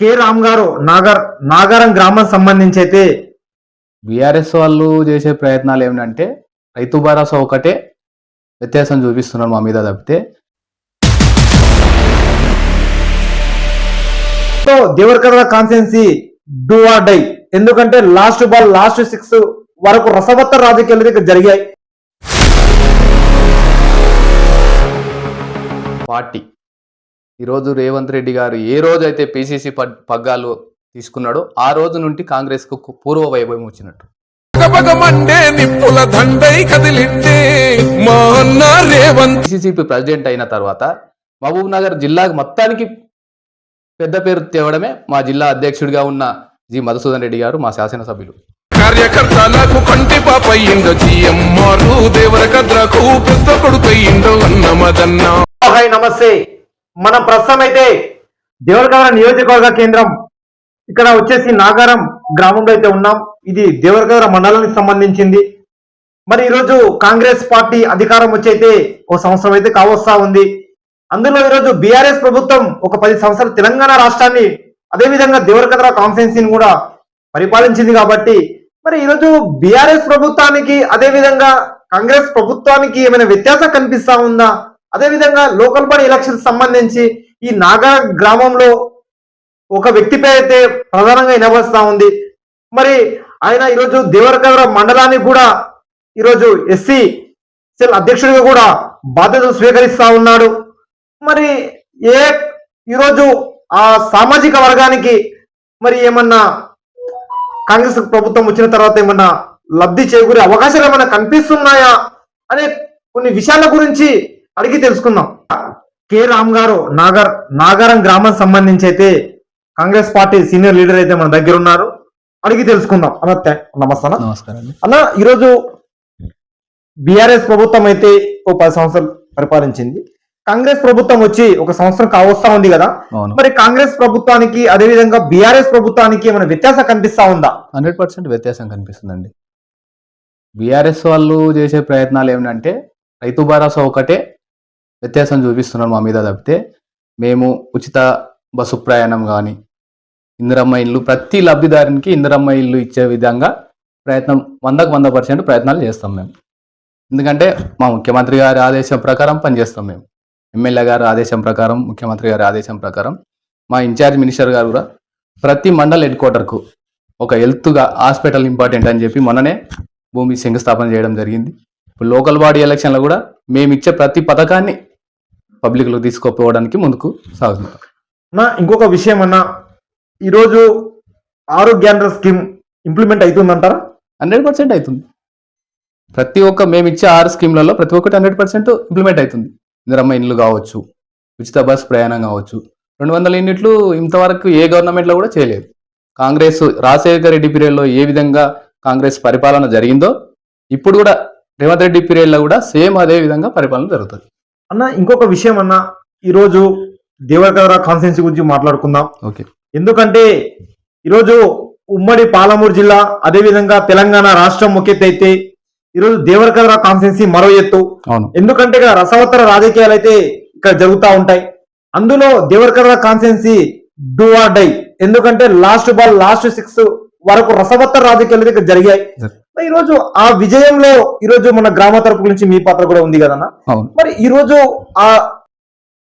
K. Ram గారు నాగర్ నాగారం గ్రామం సంబంధించి అయితే బీఆర్ఎస్ వాళ్ళు చేసే ప్రయత్నాలు ఏమిటంటే రైతు భరోసా ఒకటే వ్యత్యాసం చూపిస్తున్నారు మా మీద తప్పితే. So Devarakadra constituency do or die. ఎందుకంటే లాస్ట్ బాల్ లాస్ట్ సిక్స్ వరకు రసవత్తర రాజకీయాలు ఇక్కడ జరిగాయి. పార్టీ. ఈరోజు రేవంత్ రెడ్డి గారు ఏ రోజు అయితే పిసిసి పగ్గాలు తీసుకున్నాడో ఆ రోజు నుండి కాంగ్రెస్కు పూర్వ వైభవం వచ్చినట్టు. పగపగమండే నిప్పుల దండై కదిలిండే మా అన్న రేవంత్. పిసిసి ప్రెసిడెంట్ అయిన తర్వాత మహబూబ్ నగర్ జిల్లాకు మొత్తానికి పెద్ద పేరు తేవడమే మా జిల్లా అధ్యక్షుడిగా ఉన్న జి మధుసూదన్ రెడ్డి గారు మా శాసనసభ్యులు. కార్యకర్తలకు కంటి పాపయ్యిండో జిఎంఆర్ దేవరకద్రకు పెద్ద కొడుకయ్యిండో అన్న మదన్న హాయ్ నమస్తే. మనం ప్రస్తుతం అయితే దేవరకద్ర నియోజకవర్గ కేంద్రం ఇక్కడ వచ్చేసి నాగారం గ్రామంలో అయితే ఉన్నాం. ఇది దేవరకద్ర మండలానికి సంబంధించింది. మరి ఈరోజు కాంగ్రెస్ పార్టీ అధికారం వచ్చైతే ఓ సంవత్సరం అయితే కావస్తా ఉంది. అందులో ఈరోజు బీఆర్ఎస్ ప్రభుత్వం ఒక పది సంవత్సరాలు తెలంగాణ రాష్ట్రాన్ని అదేవిధంగా దేవరకద్ర కాన్స్టిట్యున్సీని కూడా పరిపాలించింది కాబట్టి మరి ఈరోజు బీఆర్ఎస్ ప్రభుత్వానికి అదేవిధంగా కాంగ్రెస్ ప్రభుత్వానికి ఏమైనా వ్యత్యాసం కనిపిస్తా ఉందా? అదేవిధంగా లోకల్ బాడీ ఎలక్షన్ సంబంధించి ఈ నాగా గ్రామంలో ఒక వ్యక్తిపై అయితే ప్రధానంగా వినవస్తా ఉంది. మరి ఆయన ఈరోజు దేవరకద్ర మండలానికి కూడా ఈరోజు ఎస్సీ సెల్ అధ్యక్షుడిగా కూడా బాధ్యతలు స్వీకరిస్తా ఉన్నాడు. మరి ఏ ఈరోజు ఆ సామాజిక వర్గానికి మరి ఏమన్నా కాంగ్రెస్ ప్రభుత్వం వచ్చిన తర్వాత ఏమన్నా లబ్ధి చేకూరే అవకాశాలు ఏమైనా కనిపిస్తున్నాయా? అనే కొన్ని విషయాల గురించి అడిగి తెలుసుకుందాం. కె. రామ్ గారు నాగర్ నాగారం గ్రామం సంబంధించి అయితే కాంగ్రెస్ పార్టీ సీనియర్ లీడర్ అయితే మన దగ్గర ఉన్నారు. అడిగి తెలుసుకుందాం. అన్న. నమస్కారం అండి. అన్న ఈరోజు బీఆర్ఎస్ ప్రభుత్వం అయితే ఓ పది సంవత్సరాలు పరిపాలించింది. కాంగ్రెస్ ప్రభుత్వం వచ్చి ఒక సంవత్సరం కావస్తా ఉంది కదా. మరి కాంగ్రెస్ ప్రభుత్వానికి అదే విధంగా బీఆర్ఎస్ ప్రభుత్వానికి ఏమైనా వ్యత్యాసం కనిపిస్తా ఉందా? హండ్రెడ్ పర్సెంట్ వ్యత్యాసం కనిపిస్తుందండి. బీఆర్ఎస్ వాళ్ళు చేసే ప్రయత్నాలు ఏమిటంటే రైతు భరోసా ఒకటే వ్యత్యాసం చూపిస్తున్నారు మా మీద తప్పితే. మేము ఉచిత బస్సు ప్రయాణం కానీ ఇందిరమ్మ ఇల్లు ప్రతి లబ్ధిదారునికి ఇందిరమ్మ ఇల్లు ఇచ్చే విధంగా ప్రయత్నం వందకు వంద పర్సెంట్ ప్రయత్నాలు చేస్తాం మేము. ఎందుకంటే మా ముఖ్యమంత్రి గారి ఆదేశం ప్రకారం పనిచేస్తాం మేము. ఎమ్మెల్యే గారి ఆదేశం ప్రకారం ముఖ్యమంత్రి గారి ఆదేశం ప్రకారం మా ఇన్ఛార్జ్ మినిస్టర్ గారు కూడా ప్రతి మండల్ హెడ్ క్వార్టర్కు ఒక హెల్త్గా హాస్పిటల్ ఇంపార్టెంట్ అని చెప్పి మొన్ననే భూమి శంకుస్థాపన చేయడం జరిగింది. ఇప్పుడు లోకల్ బాడీ ఎలక్షన్లో కూడా మేము ఇచ్చే ప్రతి పథకాన్ని పబ్లిక్లో తీసుకుపోవడానికి ముందుకు సాగుతున్నాం నా ఇంకొక విషయం అన్న ఈరోజు ఆరోగ్యాంధ్ర స్కీమ్ ఇంప్లిమెంట్ అవుతుందంటారా హండ్రెడ్ పర్సెంట్ అవుతుంది ప్రతి ఒక్క మేము ఇచ్చే ఆరు స్కీమ్లలో ప్రతి ఒక్కటి హండ్రెడ్ పర్సెంట్ ఇంప్లిమెంట్ అవుతుంది ఇందిరమ్మ ఇండ్లు కావచ్చు ఉచిత బస్ ప్రయాణం కావచ్చు. రెండు వందల యూనిట్లు ఇంతవరకు ఏ గవర్నమెంట్లో కూడా చేయలేదు. కాంగ్రెస్ రాజశేఖర రెడ్డి పీరియడ్లో ఏ విధంగా కాంగ్రెస్ పరిపాలన జరిగిందో ఇప్పుడు కూడా రేవంత్ రెడ్డి పీరియడ్లో కూడా సేమ్ అదే విధంగా పరిపాలన జరుగుతుంది. అన్న ఇంకొక విషయం అన్న ఈరోజు దేవరకద్ర కాన్స్టిట్యున్సీ గురించి మాట్లాడుకుందాం. ఓకే. ఎందుకంటే ఈరోజు ఉమ్మడి పాలమూరు జిల్లా అదేవిధంగా తెలంగాణ రాష్ట్రం ముఖ్యత అయితే ఈరోజు దేవరకద్ర కాన్స్టిట్యున్సీ మరో ఎత్తు. అవును. ఎందుకంటే ఇక్కడ రసవత్తర రాజకీయాలు అయితే ఇక్కడ జరుగుతూ ఉంటాయి. అందులో Devarakadra constituency do or die ఎందుకంటే లాస్ట్ బాల్ లాస్ట్ సిక్స్ వరకు రసవత్తర రాజకీయాలు అయితే ఇక్కడ జరిగాయి. Yes. మరి ఈ రోజు ఆ విజయంలో ఈ రోజు మన గ్రామ తరపు నుంచి మీ పాత్ర కూడా ఉంది కదన్న? అవును. మరి ఈ రోజు ఆ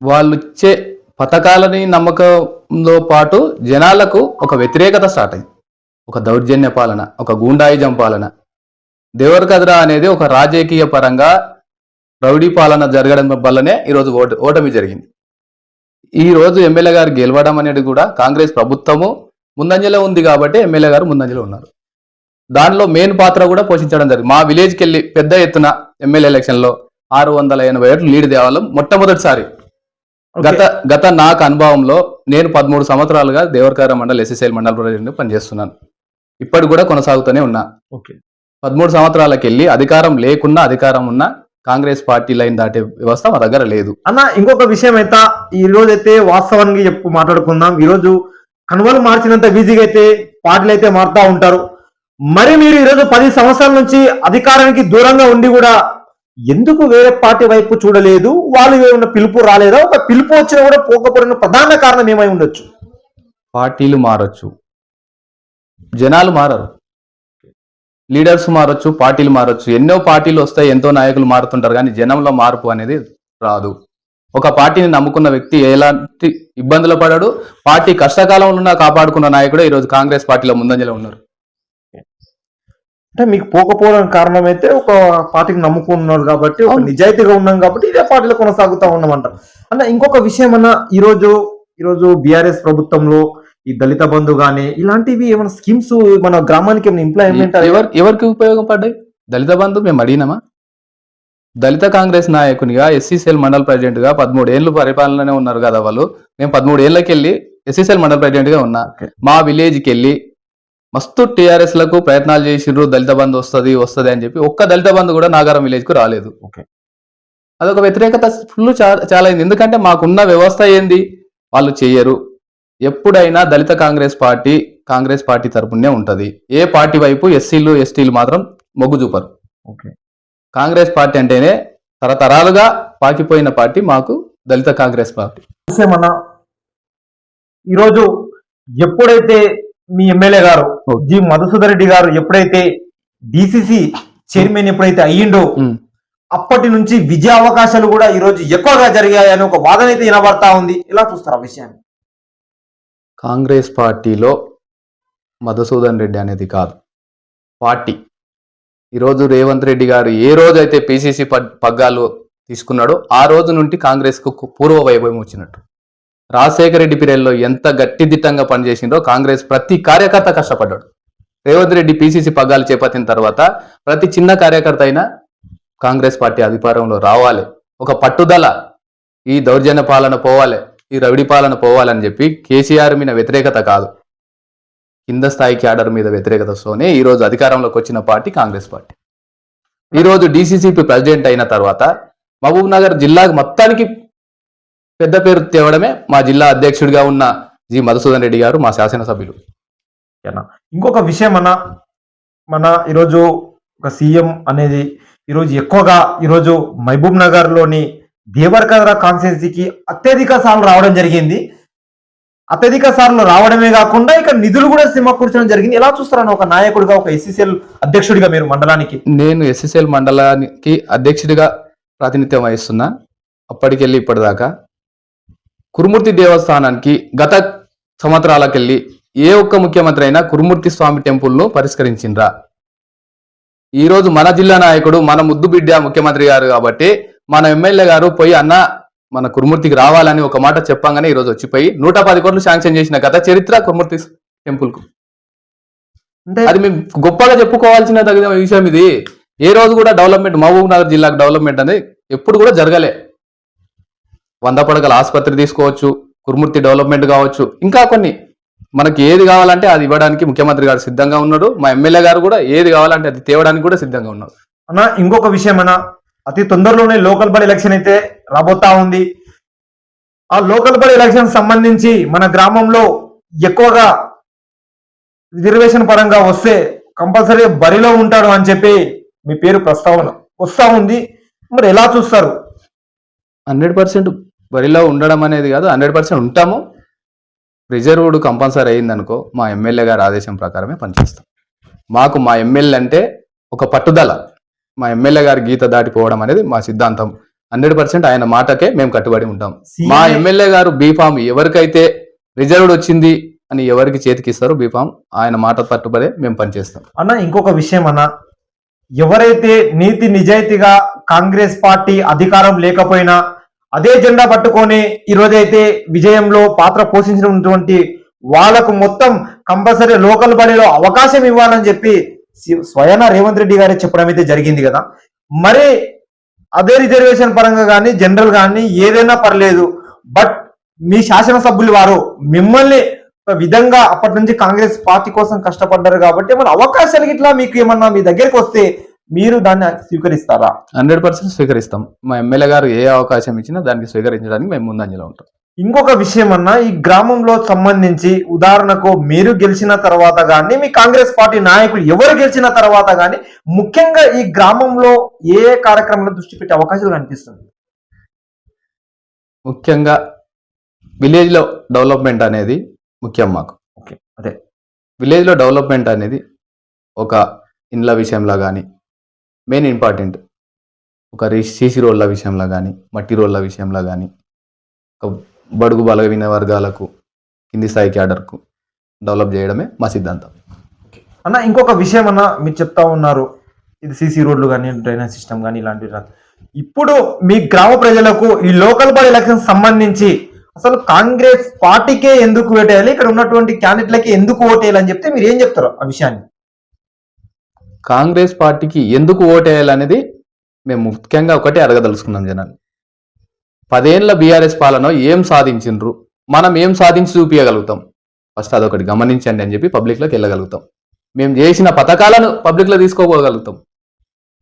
వాళ్ళు ఇచ్చే పథకాలని నమ్మకంతో పాటు జనాలకు ఒక వ్యతిరేకత స్టార్ట్ అయింది. ఒక దౌర్జన్య పాలన ఒక గూండాయిజం పాలన. దేవరకద్ర అనేది ఒక రాజకీయ పరంగా రౌడీ పాలన జరగడం వల్లనే ఈరోజు ఓట ఓటమి జరిగింది. ఈ రోజు ఎమ్మెల్యే గారు గెలవడం అనేది కూడా కాంగ్రెస్ ప్రభుత్వము ముందంజలో ఉంది కాబట్టి ఎమ్మెల్యే గారు ముందంజలో ఉన్నారు. దానిలో మెయిన్ పాత్ర కూడా పోషించడం జరిగింది. మా విలేజ్కి వెళ్ళి పెద్ద ఎత్తున ఎమ్మెల్యే ఎలక్షన్లో ఆరు వందల ఎనభై ఏళ్ళు లీడ్ తేవాలం మొట్టమొదటిసారి. గత గత నాకు అనుభవంలో నేను పదమూడు సంవత్సరాలుగా దేవరకార మండల్ ఎస్ఎస్ఎల్ మండల ప్రెసిడెంట్ పనిచేస్తున్నాను. ఇప్పటికి కూడా కొనసాగుతూనే ఉన్నా. ఓకే. పదమూడు సంవత్సరాలకు వెళ్ళి అధికారం లేకున్నా అధికారం ఉన్న కాంగ్రెస్ పార్టీ లైన్ దాటే వ్యవస్థ మా దగ్గర లేదు. అన్న ఇంకొక విషయం అయితే ఈ రోజు అయితే వాస్తవానికి చెప్పు మాట్లాడుకుందాం. ఈ రోజు కనుమలు మార్చినంత బిజీగా అయితే పార్టీలు అయితే మారుతా ఉంటారు. మరి మీరు ఈరోజు పది సంవత్సరాల నుంచి అధికారానికి దూరంగా ఉండి కూడా ఎందుకు వేరే పార్టీ వైపు చూడలేదు? వాళ్ళు ఏమైనా పిలుపు రాలేదా? ఒక పిలుపు వచ్చినా కూడా పోకపోయిన ప్రధాన కారణం ఏమై ఉండొచ్చు? పార్టీలు మారచ్చు. జనాలు మారరు. లీడర్స్ మారొచ్చు పార్టీలు మారచ్చు. ఎన్నో పార్టీలు వస్తాయి ఎంతో నాయకులు మారుతుంటారు కానీ జనంలో మార్పు అనేది రాదు. ఒక పార్టీని నమ్ముకున్న వ్యక్తి ఎలాంటి ఇబ్బందులు పడాడు? పార్టీ కష్టకాలంలో ఉన్న కాపాడుకున్న నాయకుడు ఈరోజు కాంగ్రెస్ పార్టీలో ముందంజలో ఉన్నారు. అంటే మీకు పోకపోవడానికి కారణం అయితే ఒక పార్టీకి నమ్ముకున్నారు కాబట్టి ఒక. నిజాయితీగా ఉన్నాం కాబట్టి ఇదే పార్టీలో కొనసాగుతా ఉన్నామంట అన్న ఇంకొక విషయం అన్న ఈరోజు ఈరోజు బీఆర్ఎస్ ప్రభుత్వంలో ఈ దళిత బంధు గానీ ఇలాంటివి ఏమైనా స్కీమ్స్ మన గ్రామానికి ఏమైనా ఇంప్లాయ్మెంట్ ఎవరు ఎవరికి ఉపయోగపడ్డాయి? దళిత బంధు మేము అడిగినామా? దళిత కాంగ్రెస్ నాయకునిగా ఎస్సీసీఎల్ మండల్ ప్రెసిడెంట్గా పదమూడు ఏళ్ళు పరిపాలననే ఉన్నారు కదా వాళ్ళు. మేము పదమూడు ఏళ్ళకి వెళ్ళి ఎస్సీసీఎల్ మండల్ ప్రెసిడెంట్గా ఉన్నా. మా విలేజ్కి వెళ్ళి మస్తు టిఆర్ఎస్లకు ప్రయత్నాలు చేసిండ్రు దళిత బంధు వస్తది వస్తది అని చెప్పి ఒక్క దళిత బంధు కూడా నాగారం విలేజ్కు రాలేదు. అదొక వ్యతిరేకత ఫుల్ చాలా అయింది ఎందుకంటే మాకున్న వ్యవస్థ ఏంది? వాళ్ళు చెయ్యరు. ఎప్పుడైనా దళిత కాంగ్రెస్ పార్టీ కాంగ్రెస్ పార్టీ తరపునే ఉంటది. ఏ పార్టీ వైపు ఎస్సీలు ఎస్టీలు మాత్రం మొగ్గు చూపరు. ఓకే. కాంగ్రెస్ పార్టీ అంటేనే తరతరాలుగా పాకిపోయిన పార్టీ మాకు దళిత కాంగ్రెస్ పార్టీ. ఈరోజు ఎప్పుడైతే మీ ఎమ్మెల్యే గారు. జి. మధుసూదర్ రెడ్డి గారు ఎప్పుడైతే డిసిసి చైర్మన్ ఎప్పుడైతే అయ్యిండో. అప్పటి నుంచి విజయ అవకాశాలు కూడా ఈ రోజు ఎక్కువగా జరిగాయని ఒక వాదన అయితే వినబడతా ఉంది. ఎలా చూస్తారు ఆ విషయాన్ని? కాంగ్రెస్ పార్టీలో మధుసూదన్ రెడ్డి అనేది కాదు. పార్టీ. ఈరోజు రేవంత్ రెడ్డి గారు ఏ రోజైతే పిసిసి పగ్గాలు తీసుకున్నాడో ఆ రోజు నుండి కాంగ్రెస్కు పూర్వ వైభవం వచ్చినట్టు. రాజశేఖర రెడ్డి పీరియడ్లో ఎంత గట్టిదిట్టంగా పనిచేసిందో కాంగ్రెస్ ప్రతి కార్యకర్త కష్టపడ్డాడు. రేవంత్ రెడ్డి పిసిసి పగ్గాలు చేపట్టిన తర్వాత ప్రతి చిన్న కార్యకర్త అయినా కాంగ్రెస్ పార్టీ అధికారంలో రావాలి. ఒక పట్టుదల ఈ దౌర్జన్య పాలన పోవాలి ఈ రవిడి పాలన పోవాలని చెప్పి కేసీఆర్ మీద వ్యతిరేకత కాదు. కింద స్థాయి క్యాడర్ మీద వ్యతిరేకతతోనే ఈ రోజు అధికారంలోకి వచ్చిన పార్టీ కాంగ్రెస్ పార్టీ. ఈరోజు D C C P president అయిన తర్వాత మహబూబ్ నగర్ జిల్లాకు మొత్తానికి పెద్ద పేరు తేవడమే మా జిల్లా అధ్యక్షుడిగా ఉన్న జి మధుసూదన్ రెడ్డి గారు మా శాసనసభ్యులు. ఇంకొక విషయం అన్న. మన ఈరోజు ఒక సీఎం అనేది ఈరోజు ఎక్కువగా ఈరోజు మహబూబ్ నగర్లోని దేవరకద్ర కాన్స్టిట్యున్సీకి అత్యధిక సార్లు రావడం జరిగింది. అత్యధిక సార్లు రావడమే కాకుండా ఇక నిధులు కూడా సమకూర్చడం జరిగింది. ఎలా చూస్తారన్న ఒక నాయకుడిగా ఒక ఎస్సీసీఎల్ అధ్యక్షుడిగా మీరు మండలానికి? నేను ఎస్ఎస్ఎల్ మండలానికి అధ్యక్షుడిగా ప్రాతినిధ్యం వహిస్తున్నా. అప్పటికెళ్ళి ఇప్పటిదాకా. కురుమూర్తి దేవస్థానానికి గత సంవత్సరాలకెళ్ళి ఏ ఒక్క ముఖ్యమంత్రి అయినా కురుమూర్తి స్వామి టెంపుల్ను పరిష్కరించిండ్రా. ఈ రోజు మన జిల్లా నాయకుడు మన ముద్దు బిడ్డ ముఖ్యమంత్రి గారు కాబట్టి మన ఎమ్మెల్యే గారు పోయి అన్న మన కురుమూర్తికి రావాలని ఒక మాట చెప్పంగానే ఈ రోజు వచ్చిపోయి నూట పది కోట్లు శాంక్షన్ చేసిన గత చరిత్ర కురుమూర్తి టెంపుల్కు అంటే అది మేము గొప్పగా చెప్పుకోవాల్సిన తగిన విషయం ఇది. ఏ రోజు కూడా డెవలప్మెంట్ మహబూబ్ నగర్ జిల్లాకు డెవలప్మెంట్ అనేది ఎప్పుడు కూడా జరగలే. వంద పడగల ఆసుపత్రి తీసుకోవచ్చు కురుమూర్తి డెవలప్మెంట్ కావచ్చు ఇంకా కొన్ని. మనకి ఏది కావాలంటే అది ఇవ్వడానికి ముఖ్యమంత్రి గారు సిద్ధంగా ఉన్నాడు మా ఎమ్మెల్యే గారు కూడా ఏది కావాలంటే అది తేవడానికి కూడా సిద్ధంగా ఉన్నారు. అన్న ఇంకొక విషయం అన్న అతి తొందరలోనే లోకల్ బడి ఎలక్షన్ అయితే రాబోతా ఉంది. ఆ లోకల్ బడి ఎలక్షన్ సంబంధించి మన గ్రామంలో ఎక్కువగా రిజర్వేషన్ పరంగా వస్తే కంపల్సరీ బరిలో ఉంటాడు అని చెప్పి మీ పేరు ప్రస్తావన వస్తా ఉంది. మరి ఎలా చూస్తారు? హండ్రెడ్ పర్సెంట్ బరిలో ఉండడం అనేది కాదు హండ్రెడ్ పర్సెంట్ ఉంటాము. రిజర్వ్డ్ కంపల్సరీ అయిందనుకో మా ఎమ్మెల్యే గారి ఆదేశం ప్రకారమే పనిచేస్తాం. మాకు మా ఎమ్మెల్యే అంటే ఒక పట్టుదల. మా ఎమ్మెల్యే గారి గీత దాటిపోవడం అనేది మా సిద్ధాంతం. హండ్రెడ్ పర్సెంట్ ఆయన మాటకే మేము కట్టుబడి ఉంటాం. మా ఎమ్మెల్యే గారు బీఫామ్ ఎవరికైతే రిజర్వ్డ్ వచ్చింది అని ఎవరికి చేతికి ఇస్తారో బీఫామ్ ఆయన మాట పట్టుబడే మేము పనిచేస్తాం. అన్న ఇంకొక విషయం అన్న. ఎవరైతే నీతి నిజాయితీగా కాంగ్రెస్ పార్టీ అధికారం లేకపోయినా అదే జెండా పట్టుకొని ఈరోజైతే విజయంలో పాత్ర పోషించినటువంటి వాళ్ళకు మొత్తం కంపల్సరీ లోకల్ బడీలో అవకాశం ఇవ్వాలని చెప్పి స్వయన స్వయాన రేవంత్ రెడ్డి గారే చెప్పడం అయితే జరిగింది కదా. మరి అదే రిజర్వేషన్ పరంగా కానీ జనరల్ కానీ ఏదైనా పర్లేదు. బట్ మీ శాసనసభ్యులు వారు మిమ్మల్ని ఒక విధంగా అప్పటి నుంచి కాంగ్రెస్ పార్టీ కోసం కష్టపడ్డారు కాబట్టి మన అవకాశాలకి ఇట్లా మీకు ఏమన్నా మీ దగ్గరికి వస్తే మీరు దాన్ని స్వీకరిస్తారా? Hundred percent స్వీకరిస్తాం. మా ఎమ్మెల్యే గారు ఏ అవకాశం ఇచ్చినా దానికి స్వీకరించడానికి మేము ముందంజలో ఉంటాం. ఇంకొక విషయం అన్న ఈ గ్రామంలో సంబంధించి ఉదాహరణకు మీరు గెలిచిన తర్వాత గానీ మీ కాంగ్రెస్ పార్టీ నాయకులు ఎవరు గెలిచిన తర్వాత గానీ ముఖ్యంగా ఈ గ్రామంలో ఏ ఏ కార్యక్రమంలో దృష్టి పెట్టే అవకాశాలు కనిపిస్తుంది ముఖ్యంగా విలేజ్లో డెవలప్మెంట్ అనేది ముఖ్యం మాకు. ఓకే అదే. విలేజ్లో డెవలప్మెంట్ అనేది ఒక ఇండ్ల విషయంలో కానీ మెయిన్ ఇంపార్టెంట్ ఒక సీసీ రోడ్ల విషయంలో కానీ మట్టి రోడ్ల విషయంలో కానీ ఒక బడుగు బలహీన వర్గాలకు కింది స్థాయి క్యాడర్కు డెవలప్ చేయడమే మా సిద్ధాంతం. అన్న ఇంకొక విషయం అన్న మీరు చెప్తా ఉన్నారు. ఇది సీసీ రోడ్లు కానీ డ్రైనేజ్ సిస్టమ్ కానీ ఇలాంటివి ఇప్పుడు మీ గ్రామ ప్రజలకు ఈ లోకల్ బాడీ ఎలక్షన్ సంబంధించి అసలు కాంగ్రెస్ పార్టీకే ఎందుకు ఓటేయాలి? ఇక్కడ ఉన్నటువంటి క్యాండిడేట్లకి ఎందుకు ఓటేయాలని చెప్తే మీరు ఏం చెప్తారు ఆ విషయాన్ని? కాంగ్రెస్ పార్టీకి ఎందుకు ఓటేయాలనేది మేము ముఖ్యంగా ఒకటే అడగదలుచుకున్నాం జనాలు. పదేళ్ళ బీఆర్ఎస్ పాలన ఏం సాధించిండ్రు? మనం ఏం సాధించి చూపించగలుగుతాం ఫస్ట్ అదొకటి గమనించండి అని చెప్పి పబ్లిక్లోకి వెళ్ళగలుగుతాం. మేము చేసిన పథకాలను పబ్లిక్లో తీసుకోపోగలుగుతాం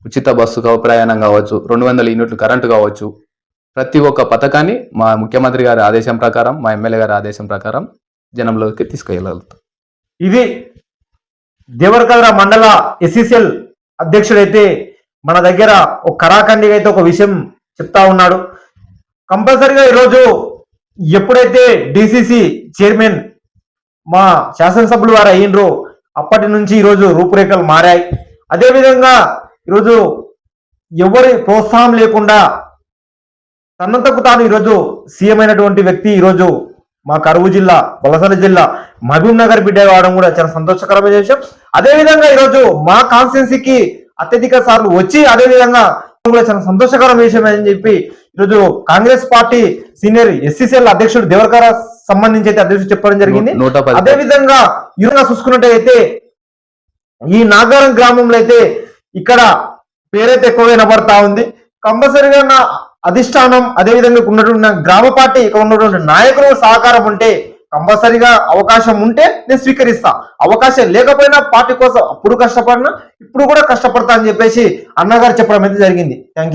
ఉచిత బస్సు ప్రయాణం కావచ్చు రెండు వందల యూనిట్లు కరెంటు కావచ్చు. ప్రతి ఒక్క పథకాన్ని మా ముఖ్యమంత్రి గారి ఆదేశం ప్రకారం మా ఎమ్మెల్యే గారి ఆదేశం ప్రకారం జనంలోకి తీసుకెళ్ళగలుగుతాం. ఇది దేవరకద్ర మండల ఎస్సీసీఎల్ అధ్యక్షుడైతే మన దగ్గర ఒక కరాఖండిగా అయితే ఒక విషయం చెప్తా ఉన్నాడు. కంపల్సరిగా ఈరోజు ఎప్పుడైతే డిసిసి చైర్మన్ మా శాసనసభ్యులు వారు అయ్యిండ్రో అప్పటి నుంచి ఈరోజు రూపురేఖలు మారాయి. అదేవిధంగా ఈరోజు ఎవరి ప్రోత్సాహం లేకుండా తనంతకు తాను ఈరోజు సీఎం అయినటువంటి వ్యక్తి ఈరోజు మా కరువు జిల్లా బలసల జిల్లా మహబూబ్ నగర్ బిడ్డ కావడం కూడా చాలా సంతోషకరమైన విషయం. అదే విధంగా ఈరోజు మా కాన్స్టిట్యున్సీకి అత్యధిక సార్లు వచ్చి అదే విధంగా కూడా చాలా సంతోషకరమైన విషయం అని చెప్పి ఈరోజు కాంగ్రెస్ పార్టీ సీనియర్ ఎస్సీసీఎల్ అధ్యక్షుడు దేవరకర సంబంధించి అయితే అధ్యక్షుడు చెప్పడం జరిగింది. అదే విధంగా ఇరుగా చూసుకున్నట్టయితే ఈ నాగారం గ్రామంలో అయితే ఇక్కడ పేరైతే ఎక్కువగా వినబడతా ఉంది. కంపల్సరిగా నా అధిష్టానం అదే విధంగా ఇక్కడ ఉన్నటువంటి గ్రామ పార్టీ ఇక్కడ ఉన్నటువంటి నాయకులు సహకారం ఉంటే కంపల్సరిగా అవకాశం ఉంటే నేను స్వీకరిస్తా. అవకాశం లేకపోయినా పార్టీ కోసం అప్పుడు కష్టపడినా ఇప్పుడు కూడా కష్టపడతా అని చెప్పేసి అన్నగారు చెప్పడం అయితే జరిగింది. థ్యాంక్